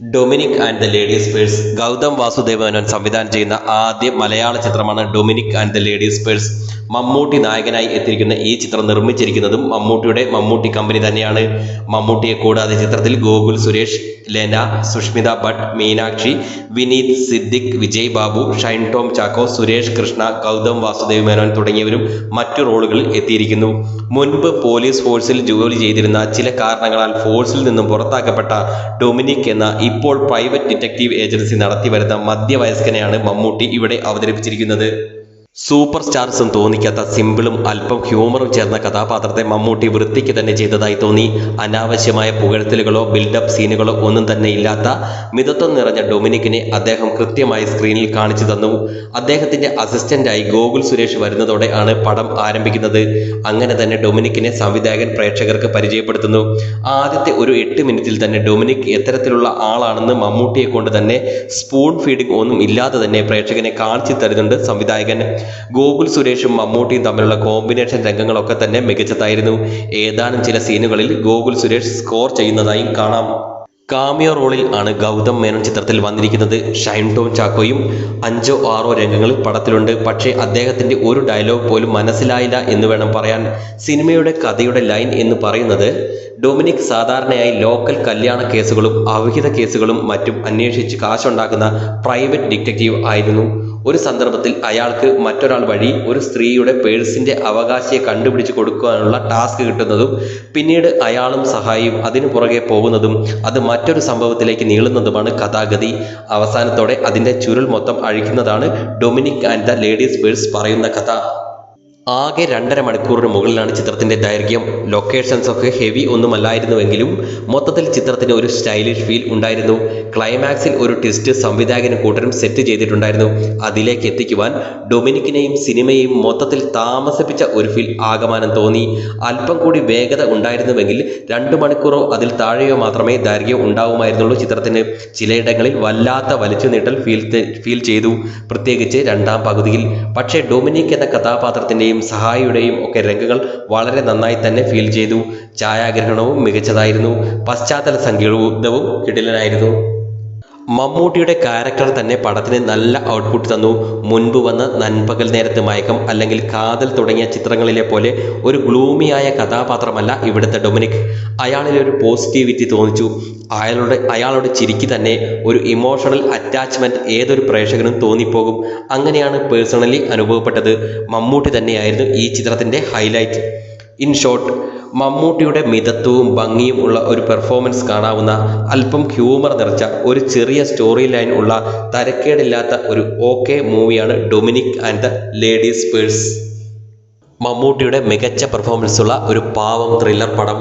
Dominic and the ladies purse. Gautham Vasudev Menon സംവിധാനം ചെയ്യുന്ന ആദ്യ മലയാള ചിത്രമാണ് Dominic and the ladies purse. Mammootty നായകനായി എത്തിയിരിക്കുന്ന ഈ ചിത്രം നിർമ്മിച്ചിരിക്കുന്നതും മമ്മൂട്ടിയുടെ മമ്മൂട്ടി കമ്പനി തന്നെയാണ്. മമ്മൂട്ടിയെ കൂടാതെ ചിത്രത്തിൽ ഗോകുൽ സുരേഷ് ലെന സുഷ്മിത ഭട്ട് മീനാക്ഷി വിനീത് സിദ്ദിഖ് വിജയ് ബാബു ഷൈൻ ടോം ചാക്കോ സുരേഷ് കൃഷ്ണ ഗൗതം വാസുദേവ് മേനോൻ തുടങ്ങിയവരും മറ്റു റോളുകളിൽ എത്തിയിരിക്കുന്നു. മുൻപ് പോലീസ് ഫോഴ്സിൽ ജോലി ചെയ്തിരുന്ന ചില കാരണങ്ങളാൽ ഫോഴ്സിൽ നിന്നും പുറത്താക്കപ്പെട്ട ഡൊമിനിക് എന്ന ഇപ്പോൾ പ്രൈവറ്റ് ഡിറ്റക്റ്റീവ് ഏജൻസി നടത്തി വരുന്ന മധ്യവയസ്കനെയാണ് മമ്മൂട്ടി ഇവിടെ അവതരിപ്പിച്ചിരിക്കുന്നത്. സൂപ്പർ സ്റ്റാർസും തോന്നിക്കാത്ത സിമ്പിളും അല്പം ഹ്യൂമറും ചേർന്ന കഥാപാത്രത്തെ മമ്മൂട്ടി വൃത്തിക്ക് തന്നെ ചെയ്തതായി തോന്നി. അനാവശ്യമായ പുകഴ്ത്തലുകളോ ബിൽഡപ്പ് സീനുകളോ ഒന്നും തന്നെ ഇല്ലാത്ത മിതത്വം നിറഞ്ഞ ഡൊമിനിക്കിനെ അദ്ദേഹം കൃത്യമായി സ്ക്രീനിൽ കാണിച്ചു തന്നു. അദ്ദേഹത്തിന്റെ അസിസ്റ്റന്റായി ഗോകുൽ സുരേഷ് വരുന്നതോടെ ആണ് പടം ആരംഭിക്കുന്നത്. അങ്ങനെ തന്നെ ഡൊമിനിക്കിനെ സംവിധായകൻ പ്രേക്ഷകർക്ക് പരിചയപ്പെടുത്തുന്നു. ആദ്യത്തെ ഒരു എട്ട് മിനിറ്റിൽ തന്നെ ഡൊമിനിക് എത്തരത്തിലുള്ള ആളാണെന്ന് മമ്മൂട്ടിയെ കൊണ്ട് തന്നെ സ്പൂൺ ഫീഡിംഗ് ഒന്നും ഇല്ലാതെ തന്നെ പ്രേക്ഷകനെ കാണിച്ചു തരുന്നുണ്ട് സംവിധായകൻ. ഗോകുൽ സുരേഷും മമ്മൂട്ടിയും തമ്മിലുള്ള കോമ്പിനേഷൻ രംഗങ്ങളൊക്കെ തന്നെ മികച്ചതായിരുന്നു. ഏതാനും ചില സീനുകളിൽ ഗോകുൽ സുരേഷ് സ്കോർ ചെയ്യുന്നതായും കാണാം. കാമിയോ റോളിൽ ആണ് ഗൗതം മേനോൻ ചിത്രത്തിൽ വന്നിരിക്കുന്നത്. ഷൈൻ ടോം ചാക്കോയും അഞ്ചോ ആറോ രംഗങ്ങൾ പടത്തിലുണ്ട്. പക്ഷേ അദ്ദേഹത്തിന്റെ ഒരു ഡയലോഗ് പോലും മനസ്സിലായില്ല എന്ന് വേണം പറയാൻ. സിനിമയുടെ കഥയുടെ ലൈൻ എന്ന് പറയുന്നത് ഡൊമിനിക് സാധാരണയായി ലോക്കൽ കല്യാണ കേസുകളും അവിഹിത കേസുകളും മറ്റും അന്വേഷിച്ച് കാശുണ്ടാക്കുന്ന പ്രൈവറ്റ് ഡിറ്റക്റ്റീവ് ആയിരുന്നു. ഒരു സന്ദർഭത്തിൽ അയാൾക്ക് മറ്റൊരാൾ വഴി ഒരു സ്ത്രീയുടെ പേഴ്സിന്റെ അവകാശിയെ കണ്ടുപിടിച്ച് കൊടുക്കാനുള്ള ടാസ്ക് കിട്ടുന്നതും പിന്നീട് അയാളും സഹായിയും അതിനു പുറകെ പോകുന്നതും അത് മറ്റൊരു സംഭവത്തിലേക്ക് നീളുന്നതുമാണ് കഥാഗതി. അവസാനത്തോടെ അതിന്റെ ചുരുൾ മൊത്തം അഴിക്കുന്നതാണ് Dominic and the ladies purse പറയുന്ന കഥ. ആകെ രണ്ടര മണിക്കൂറിന് മുകളിലാണ് ചിത്രത്തിന്റെ ദൈർഘ്യം. ലൊക്കേഷൻസ് ഒക്കെ ഹെവി ഒന്നുമല്ലായിരുന്നുവെങ്കിലും മൊത്തത്തിൽ ചിത്രത്തിന് ഒരു സ്റ്റൈലിഷ് ഫീൽ ഉണ്ടായിരുന്നു. ക്ലൈമാക്സിൽ ഒരു ട്വിസ്റ്റ് സംവിധായകനും കൂട്ടരും സെറ്റ് ചെയ്തിട്ടുണ്ടായിരുന്നു. അതിലേക്ക് എത്തിക്കുവാൻ ഡൊമിനിക്കിനെയും സിനിമയെയും മൊത്തത്തിൽ താമസിപ്പിച്ച ഒരു ഫിൽ ആകമാനം തോന്നി. അല്പം കൂടി വേഗത ഉണ്ടായിരുന്നുവെങ്കിൽ രണ്ടു മണിക്കൂറോ അതിൽ താഴെയോ മാത്രമേ ദൈർഘ്യം ഉണ്ടാവുമായിരുന്നുള്ളൂ ചിത്രത്തിന്. ചിലയിടങ്ങളിൽ വല്ലാത്ത വലിച്ചു നീട്ടൽ ഫീൽ ഫീൽ ചെയ്തു. പ്രത്യേകിച്ച് രണ്ടാം പകുതിയിൽ. പക്ഷേ ഡൊമിനിക് എന്ന കഥാപാത്രത്തിന്റെയും സഹായിയുടെയും ഒക്കെ രംഗങ്ങൾ വളരെ നന്നായി തന്നെ ഫീൽ ചെയ്തു. ഛായാഗ്രഹണവും മികച്ചതായിരുന്നു. പശ്ചാത്തല സംഗീതവും കിടിലനായിരുന്നു. മമ്മൂട്ടിയുടെ ക്യാരക്ടർ തന്നെ പടത്തിന് നല്ല ഔട്ട്പുട്ട് തന്നു. മുൻപ് വന്ന നൻപകൽ നേരത്ത് മയക്കം അല്ലെങ്കിൽ കാതൽ തുടങ്ങിയ ചിത്രങ്ങളിലെ പോലെ ഒരു ഗ്ലൂമിയായ കഥാപാത്രമല്ല ഇവിടുത്തെ ഡൊമിനിക്. അയാളിൽ ഒരു പോസിറ്റിവിറ്റി തോന്നിച്ചു. അയാളുടെ അയാളുടെ ചിരിക്ക് തന്നെ ഒരു ഇമോഷണൽ അറ്റാച്ച്മെന്റ് ഏതൊരു പ്രേക്ഷകനും തോന്നിപ്പോകും. അങ്ങനെയാണ് പേഴ്സണലി അനുഭവപ്പെട്ടത്. മമ്മൂട്ടി തന്നെയായിരുന്നു ഈ ചിത്രത്തിന്റെ ഹൈലൈറ്റ് ഇൻ ഷോർട്ട് മമ്മൂട്ടിയുടെ മിതത്വവും ഭംഗിയും ഉള്ള ഒരു പെർഫോമൻസ് കാണാവുന്ന അല്പം ഹ്യൂമർ നിറച്ച ഒരു ചെറിയ സ്റ്റോറി ലൈൻ ഉള്ള തരക്കേടില്ലാത്ത ഒരു ഓക്കെ മൂവിയാണ് Dominic and the ladies purse മമ്മൂട്ടിയുടെ മികച്ച പെർഫോമൻസ് ഉള്ള ഒരു പാവം ത്രില്ലർ പടം.